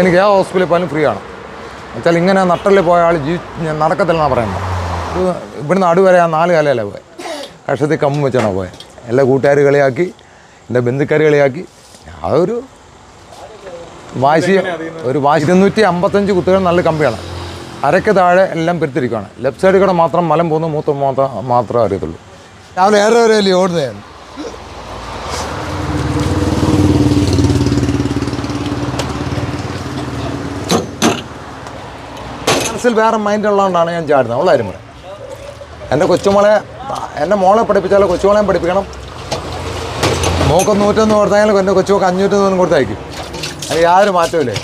ഇപ്പം എനിക്ക് ആ ഹോസ്പിറ്റലിൽ പോയാലും ഫ്രീ ആണ് എന്നുവെച്ചാൽ ഇങ്ങനെ നട്ടലിൽ പോയ ആൾ ജീവി നടക്കത്തില്ലെന്നാണ് പറയുന്നത്. ഇവിടുന്ന് അടുവരെ ആ നാല് കാലയല്ലേ പോയത് കഷത്തിൽ കമ്മും വെച്ചാണ് പോയത് എല്ലാ കൂട്ടുകാർ കളിയാക്കി എന്റെ ബന്ധുക്കാർ കളിയാക്കി. അതൊരു വാശി ഒരു വാശി. ഇരുന്നൂറ്റി അമ്പത്തഞ്ച് കുട്ടികൾ നല്ല കമ്പിയാണ്. അരക്ക് താഴെ എല്ലാം പെരുത്തിരിക്കുകയാണ് ലെഫ്റ്റ് സൈഡിൽ കൂടെ മാത്രം മലം പോകുന്ന മൂത്ത മാത്രം മാത്രമേ അറിയത്തുള്ളൂ. രാവിലെ ഏറെ വരെയല്ലേ ഓടുന്നതാണ് മനസ്സിൽ വേറെ മൈൻഡ് ഉള്ളതുകൊണ്ടാണ് ഞാൻ ചാടുന്നത്. ഉള്ള കാര്യം പറയാം എന്റെ കൊച്ചുമോളെ എന്റെ മോളെ പഠിപ്പിച്ചാലോ കൊച്ചുമോളെയും പഠിപ്പിക്കണം. മോക്ക് നൂറ്റൊന്ന് കൊടുത്താലും എന്റെ കൊച്ചുമോക്ക് അഞ്ഞൂറ്റൊന്നും കൊടുത്തയക്കും അത് യാതൊരു മാറ്റമില്ലേ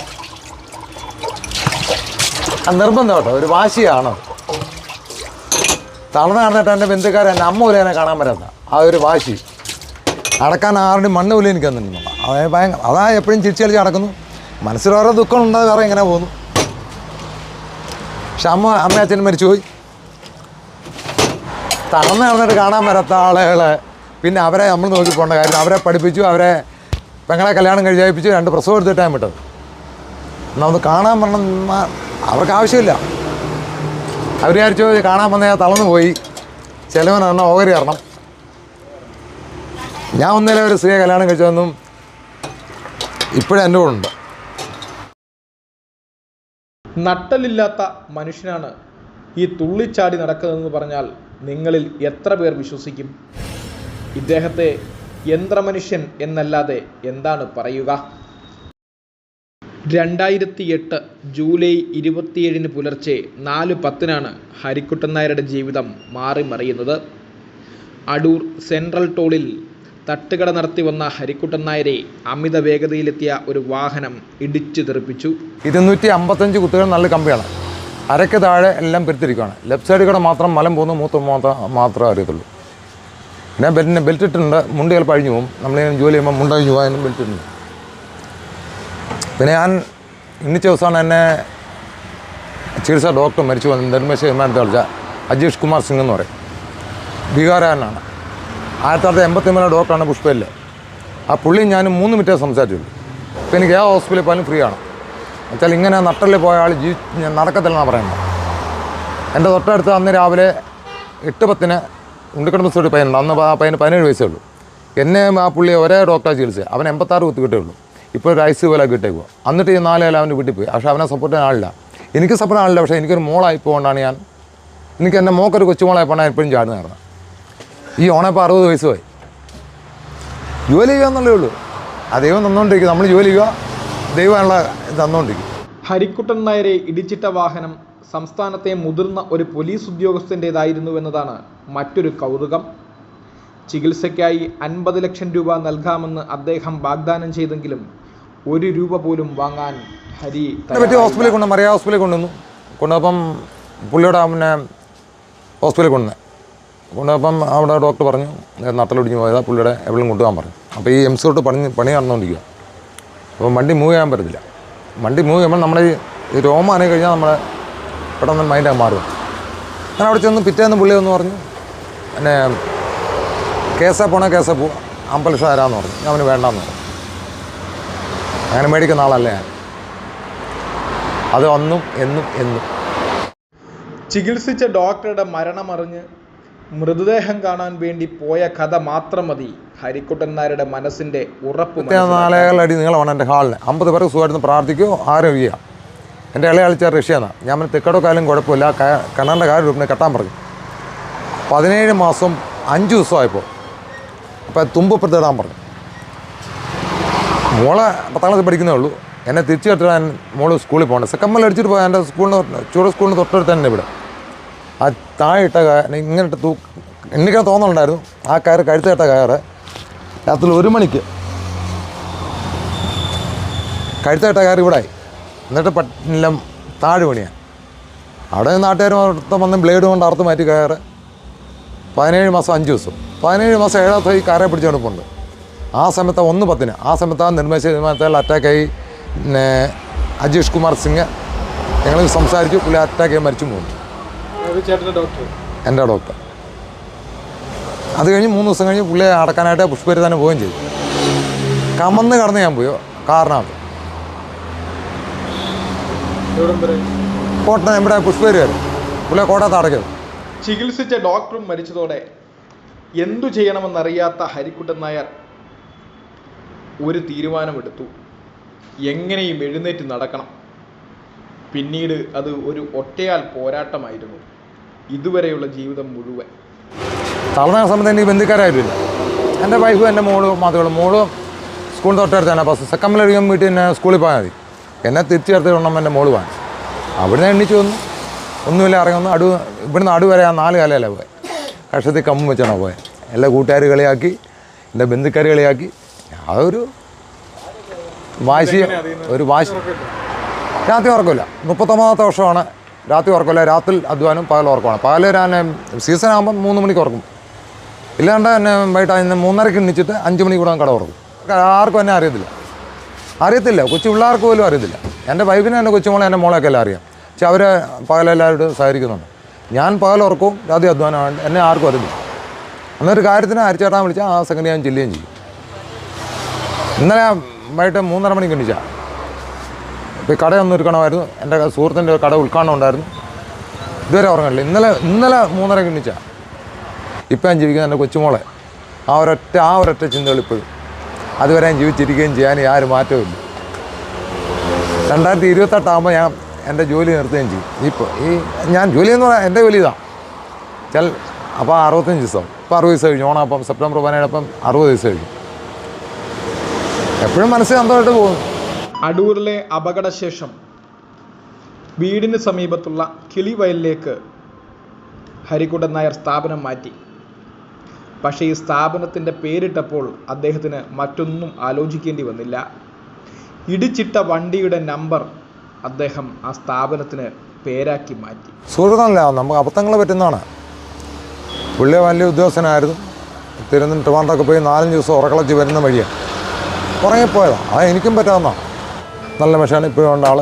നിർബന്ധം കേട്ടോ. ഒരു വാശിയാണ്. തളർന്ന് നടന്നിട്ട് എന്റെ ബന്ധുക്കാരെ എന്റെ അമ്മ പോലും എന്നെ കാണാൻ പറ്റാത്ത ആ ഒരു വാശി. അടക്കാൻ ആരുടെ മണ്ണ് പോലും എനിക്ക് തന്നിട്ടുണ്ട് അതായത് ഭയങ്കര അതാ എപ്പോഴും ചിരിച്ചു കളിച്ച് നടക്കുന്നു. മനസ്സിൽ ഓരോ ദുഃഖം ഉണ്ടാകും വേറെ ഇങ്ങനെ പോകുന്നു? പക്ഷെ അമ്മ അമ്മ അച്ഛനും മരിച്ചുപോയി തളർന്ന് നടന്നിട്ട് കാണാൻ വരാത്ത ആളുകളെ പിന്നെ അവരെ നമ്മൾ നോക്കി പോകേണ്ട കാര്യം. അവരെ പഠിപ്പിച്ചു അവരെ പെങ്ങളെ കല്യാണം കഴിച്ചയപ്പിച്ചു രണ്ട് പ്രസവം എടുത്തിട്ടാണ് വിട്ടത്. എന്നാൽ ഒന്ന് കാണാൻ വരണം അവർക്ക് ആവശ്യമില്ല. അവർ വിചാരിച്ചു കാണാൻ വന്നാൽ തളർന്നു പോയി. ചിലവനാണ് ഓഹരി തരണം. ഞാൻ ഒന്നിലെ ഒരു സ്ത്രീയെ കല്യാണം കഴിച്ചതൊന്നും ഇപ്പോഴും എന്റെ കൂടെ ഉണ്ട്. നട്ടലില്ലാത്ത മനുഷ്യനാണ് ഈ തുള്ളിച്ചാടി നടക്കുന്നതെന്ന് പറഞ്ഞാൽ നിങ്ങളിൽ എത്ര പേർ വിശ്വസിക്കും? ഇദ്ദേഹത്തെ യന്ത്രമനുഷ്യൻ എന്നല്ലാതെ എന്താണ് പറയുക? രണ്ടായിരത്തി എട്ട് ജൂലൈ ഇരുപത്തിയേഴിന് പുലർച്ചെ നാല് പത്തിനാണ് ഹരിക്കുട്ടൻ നായരുടെ ജീവിതം മാറി മറിയുന്നത് അടൂർ സെൻട്രൽ ടോളിൽ തട്ടുകട നടത്തി വന്ന ഹരിക്കുട്ടൻ നായരെ അമിത വേഗതയിലെത്തിയ ഒരു വാഹനം ഇടിച്ചു തെറിപ്പിച്ചു. ഇരുന്നൂറ്റി അമ്പത്തഞ്ച് കുത്തുകൾ നല്ല കമ്പിയാണ്. അരക്ക് താഴെ എല്ലാം പെരുത്തിരിക്കുകയാണ്. ലെഫ്റ്റ് സൈഡിൽ കൂടെ മാത്രം മലം പോകുന്ന മൂത്ത മാത്രം മാത്രമേ അറിയത്തുള്ളൂ. പിന്നെ ബെൽറ്റിന് ബെൽറ്റ് ഇട്ടിട്ടുണ്ട് മുണ്ട് ചിലപ്പോൾ അഴിഞ്ഞു പോകും. നമ്മളിങ്ങനെ ജോലി ചെയ്യുമ്പോൾ മുണ്ട് അഴിഞ്ഞു പോകാനും ബെൽറ്റ് ഇട്ടുണ്ട് പിന്നെ ഞാൻ ഇന്നിച്ച ദിവസമാണ് എന്നെ ചികിത്സ ഡോക്ടർ മരിച്ചു വന്നത്. നെടുമ്പശ്ശ വിമാനത്തിൽ വിളിച്ച അജീഷ് കുമാർ സിംഗ് എന്ന് പറയും. ബീഹാറുകാരനാണ് ആയിരത്തി തൊള്ളായിരത്തി എൺപത്തി മൂന്നിലെ ഡോക്ടറാണ് പുഷ്പയിൽ ആ പുള്ളി ഞാനും മൂന്ന് മിനിറ്റേ സംസാരിച്ചുള്ളൂ. അപ്പോൾ എനിക്ക് ആ ഹോസ്പിറ്റലിൽ പോയാലും ഫ്രീ ആണ്. എന്നുവെച്ചാൽ ഇങ്ങനെ നട്ടലിൽ പോയ ആൾ ജീവി നടക്കത്തില്ലെന്നാണ് പറയുന്നത് എന്റെ തൊട്ടടുത്ത് അന്ന് രാവിലെ എട്ട് പത്തിന് ഉണ്ടിക്കിടന്ന് ഒരു പയ്യനുണ്ട്. അന്ന് ആ പയ്യന് പതിനേഴ് വയസ്സേ ഉള്ളൂ. എന്നെ ആ പുള്ളി ഒരേ ഡോക്ടറെ ചികിത്സ അവൻ എൺപത്താറ് കുത്തി കിട്ടേ ഉള്ളൂ. ഇപ്പോൾ ഒരു ഐസ് പോലെ കിട്ടേക്കുക എന്നിട്ട് ഈ നാലേല അവൻ അവന്റെ വീട്ടിൽ പോയി. പക്ഷേ അവനെ സപ്പോർട്ട് ആളില്ല. എനിക്ക് സപ്പോർട്ട് ആളില്ല. പക്ഷേ എനിക്കൊരു മോളായി പോകൊണ്ടാണ് ഞാൻ എനിക്ക് എന്റെ മോക്കൊരു കൊച്ചുമോളായി ഞാൻ എപ്പോഴും കാരണം ഈ ഓണപ്പോൾ അറുപത് വയസ്സ് പോയി ജോലി ചെയ്യുക എന്നുള്ളേ ഉള്ളൂ. ആ ദൈവം തന്നുകൊണ്ടിരിക്കും നമ്മൾ ജോലി ചെയ്യുക ദൈവമുള്ള തന്നുകൊണ്ടിരിക്കും ഹരിക്കുട്ടൻ നായരെ ഇടിച്ചിട്ട വാഹനം സംസ്ഥാനത്തെ മുതിർന്ന ഒരു പോലീസ് ഉദ്യോഗസ്ഥന്റേതായിരുന്നു എന്നതാണ് മറ്റൊരു കൗതുകം. ചികിത്സയ്ക്കായി അൻപത് ലക്ഷം രൂപ നൽകാമെന്ന് അദ്ദേഹം വാഗ്ദാനം ചെയ്തെങ്കിലും ഒരു രൂപ പോലും വാങ്ങാൻ ഹരി പറ്റി ഹോസ്പിറ്റലിൽ കൊണ്ട് മറിയ ഹോസ്പിറ്റലിൽ കൊണ്ടുവന്നു. കൊണ്ടുവന്നപ്പം പുള്ളിയുടെ പിന്നെ ഹോസ്പിറ്റലിൽ കൊണ്ടുവന്നെ. കൊണ്ടുവപ്പം അവിടെ ഡോക്ടർ പറഞ്ഞു നട്ടലൊടിഞ്ഞ് പോയതാ പുള്ളിയുടെ എവിടെയും കൊണ്ടുപോകാൻ പറഞ്ഞു. അപ്പോൾ ഈ എംസ് തൊട്ട് പണി പണി നടന്നുകൊണ്ടിരിക്കുക അപ്പോൾ വണ്ടി മൂവ് ചെയ്യാൻ പറ്റത്തില്ല. വണ്ടി മൂവ് ചെയ്യുമ്പോൾ നമ്മുടെ ഈ രോമം കഴിഞ്ഞാൽ നമ്മളെ പെട്ടെന്ന് മൈൻഡ് മാറും ഞാൻ അവിടെ ചെന്ന് പിറ്റേന്ന് പുള്ളി ഒന്ന് പറഞ്ഞു പിന്നെ കേസ പോണേ കേസ അമ്പത് ലക്ഷം തരാമെന്ന് പറഞ്ഞു. ഞാൻ അവന് വേണ്ടാന്ന് പറഞ്ഞു. അങ്ങനെ മേടിക്കുന്ന ആളല്ലേ ഞാൻ. അത് അന്നും എന്നും എന്നും. ചികിത്സിച്ച ഡോക്ടറുടെ മരണമറിഞ്ഞ് മൃതദേഹം കാണാൻ വേണ്ടി പോയ കഥ മാത്രം മതി. ഹരിക്കുട്ടൻ നായരുടെ മനസ്സിന്റെ ഉറപ്പ് അടി നീളമാണ് എന്റെ ഹാളിന്. അമ്പത് പേർക്ക് സുഖമായിരുന്നു പ്രാർത്ഥിക്കുകയോ ആരും ചെയ്യുക എന്റെ ഇളയ കളിച്ച റഷ്യന്നാണ് ഞാൻ പിന്നെ തെക്കടോ കാലം കുഴപ്പമില്ല. കണ്ണന്റെ കിണറിന്റെ കാര്യം രൂപനെ കെട്ടാൻ പറഞ്ഞു. പതിനേഴ് മാസം അഞ്ച് ദിവസമായപ്പോൾ അപ്പോൾ തുമ്പപ്പുറത്ത് ഇടാൻ പറഞ്ഞു. മോളെ പത്താം ക്ലാസ് പഠിക്കുന്നേ ഉള്ളൂ. എന്നെ തിരിച്ചു കെട്ടാൻ മോൾ സ്കൂളിൽ പോകണം സെക്കമ്മൽ അടിച്ചിട്ട് പോയാൽ എന്റെ സ്കൂളിന് ചൂട് സ്കൂളിന് തൊട്ടടുത്ത് തന്നെ ഇവിടെ. ആ താഴെ ഇട്ട കയർ ഇങ്ങനെ ഇട്ട് തൂ എനിക്കാ തോന്നുന്നുണ്ടായിരുന്നു ആ കയറ് കഴുത്ത് കെട്ട കയറ്. രാത്രി ഒരു മണിക്ക് കഴുത്തേട്ട കയറി ഇവിടെ ആയി. എന്നിട്ട് പട്ടിനെല്ലാം താഴെ പണിയാണ് അവിടെ നാട്ടുകാർ മൊത്തം വന്ന് ബ്ലേഡ് കൊണ്ട് അറുത്ത് മാറ്റി കയറ്. പതിനേഴ് മാസം അഞ്ച് ദിവസം. പതിനേഴ് മാസം ഏഴാമത്തെ ഈ കയറെ പിടിച്ചുകൊണ്ട് പോകുന്നുണ്ട് ആ സമയത്ത് ഒന്ന് പത്തിന്. ആ സമയത്ത് ആ നിർമ്മിച്ച വിമാനത്തിൽ അറ്റാക്കായി അജീഷ് കുമാർ സിംഗ് ഞങ്ങൾ സംസാരിച്ചു. പുള്ളി അറ്റാക്കായി മരിച്ചു പോകുന്നു എന്റെ ഡോക്ടർ അത് കഴിഞ്ഞ് മൂന്ന് ദിവസം കഴിഞ്ഞ് പുള്ളിയെ അടക്കാനായിട്ട് പുഷ്പരി തന്നെ പോവുകയും ചെയ്തു. കമന്ന് കടന്ന് ഞാൻ പോയോ കാറിനകത്ത്. കോട്ട നമ്മുടെ പുഷ്പേരി വരും പുള്ളിയെ കോട്ടയത്ത് അടക്കരുത് ചികിത്സിച്ച ഡോക്ടറും മരിച്ചതോടെ എന്തു ചെയ്യണമെന്നറിയാത്ത ഹരിക്കുട്ടൻ നായർ ഒരു തീരുമാനമെടുത്തു. എങ്ങനെയും എഴുന്നേറ്റ് നടക്കണം. പിന്നീട് അത് ഒരു ഒറ്റയാൽ പോരാട്ടമായിരുന്നു. ഇതുവരെയുള്ള ജീവിതം മുഴുവൻ. തളർന്ന സമയത്ത് എനിക്ക് ബന്ധുക്കാരായിട്ടില്ല. എന്റെ വൈഫും എന്റെ മോളും മാത്രമേ മോളും സ്കൂൾ തൊട്ടടുത്ത് തന്നെ ബസ് സെക്കൻഡിൽ കഴിയുമ്പോൾ വീട്ടിൽ തന്നെ സ്കൂളിൽ പോയാൽ മതി. എന്നെ തിരിച്ചു ചേർത്ത് കൊണ്ടും എന്റെ മോൾ പോകാൻ നിന്ന് എണ്ണിച്ച് വന്നു. ഒന്നുമില്ല ഇറങ്ങി വന്നു അടു ഇവിടുന്ന് അടു വരെ ആ നാല് കാലമല്ല പോയത് കഷത്തിൽ കമ്പും വെച്ചാണ് പോയത് എല്ലാ കൂട്ടുകാർ കളിയാക്കി എന്റെ ബന്ധുക്കാർ കളിയാക്കി. അതൊരു വാശി ഒരു വാശി. രാത്രി ഉറക്കമില്ല മുപ്പത്തൊമ്പതാമത്തെ വർഷമാണ് രാത്രി ഉറക്കമില്ല. രാത്രി അധ്വാനം പകൽ ഉറക്കമാണ്. പകൽ ഞാൻ സീസൺ ആകുമ്പോൾ മൂന്ന് മണിക്ക് ഉറക്കും. ഇല്ലാണ്ട് തന്നെ വൈകിട്ട് അതിന് മൂന്നരക്ക് എണ്ണിച്ചിട്ട് അഞ്ച് മണിക്ക് കൂടെ കട ഉറക്കും ആർക്കും എന്നെ അറിയത്തില്ല. അറിയത്തില്ല. കൊച്ചു പിള്ളേർക്ക് പോലും അറിയത്തില്ല. എന്റെ വൈഫിനെ എന്റെ കൊച്ചുമോളെ എന്റെ മോളെയൊക്കെ എല്ലാം അറിയാം. പക്ഷെ അവർ പകലെല്ലാവരോടും സഹകരിക്കുന്നുണ്ട്. ഞാൻ പകൽ ഉറക്കവും രാത്രി അധ്വാനമാണ് എന്നെ ആർക്കും അറിയില്ല അന്നൊരു കാര്യത്തിന് അരിച്ചേട്ടാൻ വിളിച്ചാൽ ആ സെക്കൻഡ് ഞാൻ ചെല്ലുകയും ചെയ്യും. ഇന്നലെ വൈകിട്ട് മൂന്നര മണിക്ക് എണ്ണിച്ചാൽ ഇപ്പോൾ കട ഒരുക്കണമായിരുന്നു എന്റെ സുഹൃത്തിന്റെ കട ഉദ്ഘാടനം ഉണ്ടായിരുന്നു. ഇതുവരെ ഉറങ്ങില്ല ഇന്നലെ ഇന്നലെ മൂന്നര കിണിച്ച ഇപ്പം ഞാൻ ജീവിക്കുന്ന എന്റെ കൊച്ചുമോളെ. ആ ഒരൊറ്റ ആ ഒരൊറ്റ ചിന്തകൾ ഇപ്പോഴും. അതുവരെ ഞാൻ ജീവിച്ചിരിക്കുകയും ചെയ്യാൻ യാതൊരു മാറ്റവും രണ്ടായിരത്തി ഇരുപത്തെട്ടാകുമ്പോൾ ഞാൻ എന്റെ ജോലി നിർത്തുകയും ചെയ്യും. ഇപ്പോൾ ഈ ഞാൻ ജോലി എന്ന് പറയാൻ എന്റെ ജോലി ഇതാണ് ചില അപ്പോൾ അറുപത്തഞ്ച് ദിവസം. ഇപ്പോൾ അറുപത് ദിവസം കഴിഞ്ഞു. ഓണം അപ്പം സെപ്റ്റംബർ പതിനേഴപ്പം അറുപത് ദിവസം കഴിഞ്ഞു. എപ്പോഴും മനസ്സിൽ സന്തോഷമായിട്ട് പോകുന്നു. അടൂരിലെ അപകടശേഷം വീടിന് സമീപത്തുള്ള കിളിവയലിലേക്ക് ഹരികുടൻ നായർ സ്ഥാപനം മാറ്റി. പക്ഷേ ഈ സ്ഥാപനത്തിന്റെ പേരിട്ടപ്പോൾ അദ്ദേഹത്തിന് മറ്റൊന്നും ആലോചിക്കേണ്ടി വന്നില്ല. ഇടിച്ചിട്ട വണ്ടിയുടെ നമ്പർ അദ്ദേഹം ആ സ്ഥാപനത്തിന് പേരാക്കി മാറ്റി. സുഹൃത്തല്ല നമുക്ക് അബദ്ധങ്ങൾ പറ്റുന്നതാണ്. പുള്ളി വലിയ ഉദ്യോഗസ്ഥനായിരുന്നു. തിരുവനന്തപുരം ട്രിവാൻഡ്രൊക്കെ പോയി നാലഞ്ച് ദിവസം ഉറക്കളച്ച് വരുന്ന വഴിയാണ്. ഉറങ്ങിപ്പോയതാണ് അത് എനിക്കും പറ്റാവുന്നതാണ്. നല്ല മനുഷ്യനാണ് ഇപ്പോഴും ഉണ്ട് ആൾ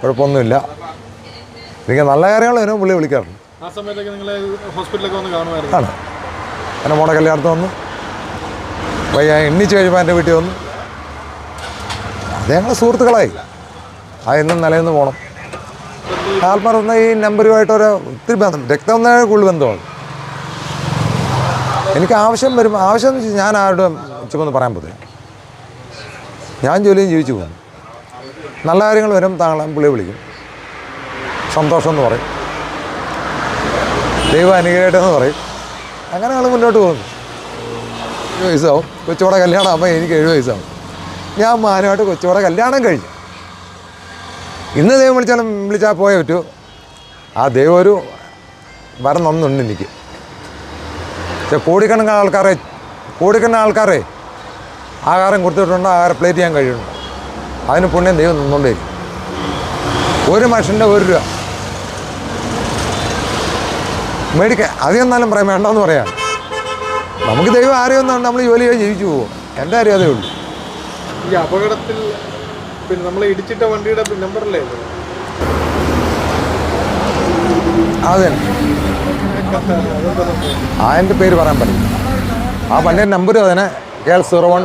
കുഴപ്പമൊന്നുമില്ല. എനിക്ക് നല്ല കാര്യങ്ങൾ വരും പുള്ളി വിളിക്കാറുണ്ട്. ആ സമയത്തൊക്കെ നിങ്ങൾ വന്ന് കാണുമായിരുന്നു? ആണ്. എന്റെ മോടെ കല്യാണത്തിന് വന്നു. വയ്യ എണ്ണി എണ്ണിച്ച് കഴിയുമ്പോൾ എന്റെ വീട്ടിൽ വന്നു. അത് ഞങ്ങൾ സുഹൃത്തുക്കളായി. ആ എന്നും നിലയെന്ന് പോകണം ആത്മാർത്ഥ ഈ നമ്പറുമായിട്ടൊരു ഒത്തിരി ബന്ധം രക്തം എന്നാൽ കൂടുതൽ ബന്ധമാണ്. എനിക്ക് ആവശ്യം വരുമ്പോൾ ആവശ്യം ഞാൻ ആരുടെ ചുമന്ന് പറയാൻ പറ്റില്ല ഞാൻ ജോലിയും ജീവിച്ചു പോകുന്നു. നല്ല കാര്യങ്ങൾ വരും താങ്കളെ പുള്ളി വിളിക്കും. സന്തോഷം എന്ന് പറയും. ദൈവം അനുഗ്രഹമായിട്ടെന്ന് പറയും. അങ്ങനെ ഞങ്ങൾ മുന്നോട്ട് പോകുന്നു. ഏഴ് വയസ്സാവും. കൊച്ചുവടെ കല്യാണം ആകുമ്പോൾ എനിക്ക് ഏഴ് വയസ്സാവും. ഞാൻ മാനമായിട്ട് കൊച്ചുവടെ കല്യാണം കഴിഞ്ഞു. ഇന്ന് ദൈവം വിളിച്ചാലും വിളിച്ചാൽ പോയേ പറ്റൂ. ആ ദൈവം ഒരു വരം നന്നുണ്ട് എനിക്ക്. പക്ഷെ കോടിക്കണക്കിന് ആൾക്കാരെ കോടിക്കണക്കിന് ആൾക്കാരെ ആഹാരം കൊടുത്തിട്ടുണ്ട് ആഹാരം പ്ലേറ്റ് ചെയ്യാൻ കഴിയുന്നുണ്ട്. അതിന് പുണ്യം ദൈവം നിന്നുകൊണ്ടേ ഒരു മനുഷ്യന്റെ ഒരു രൂപ. മേടിക്കാൻ അധികം എന്നാലും പറയാം വേണ്ടെന്ന് പറയാം. നമുക്ക് ദൈവം ആരെയൊന്നാണ് നമ്മൾ ജോലി ചെയ്ത് ജീവിച്ചു പോകും. എന്റെ കാര്യം അതേ ഉള്ളൂ. ഈ അപകടത്തിൽ പിന്നെ നമ്മൾ ഇടിച്ചിട്ട വണ്ടിയുടെ നമ്പറല്ലേ അതെ അതിന്റെ പേര് പറയാൻ പറ്റില്ല. ആ വണ്ടിയുടെ നമ്പർ തന്നെ കെ എൽ സീറോ വൺ.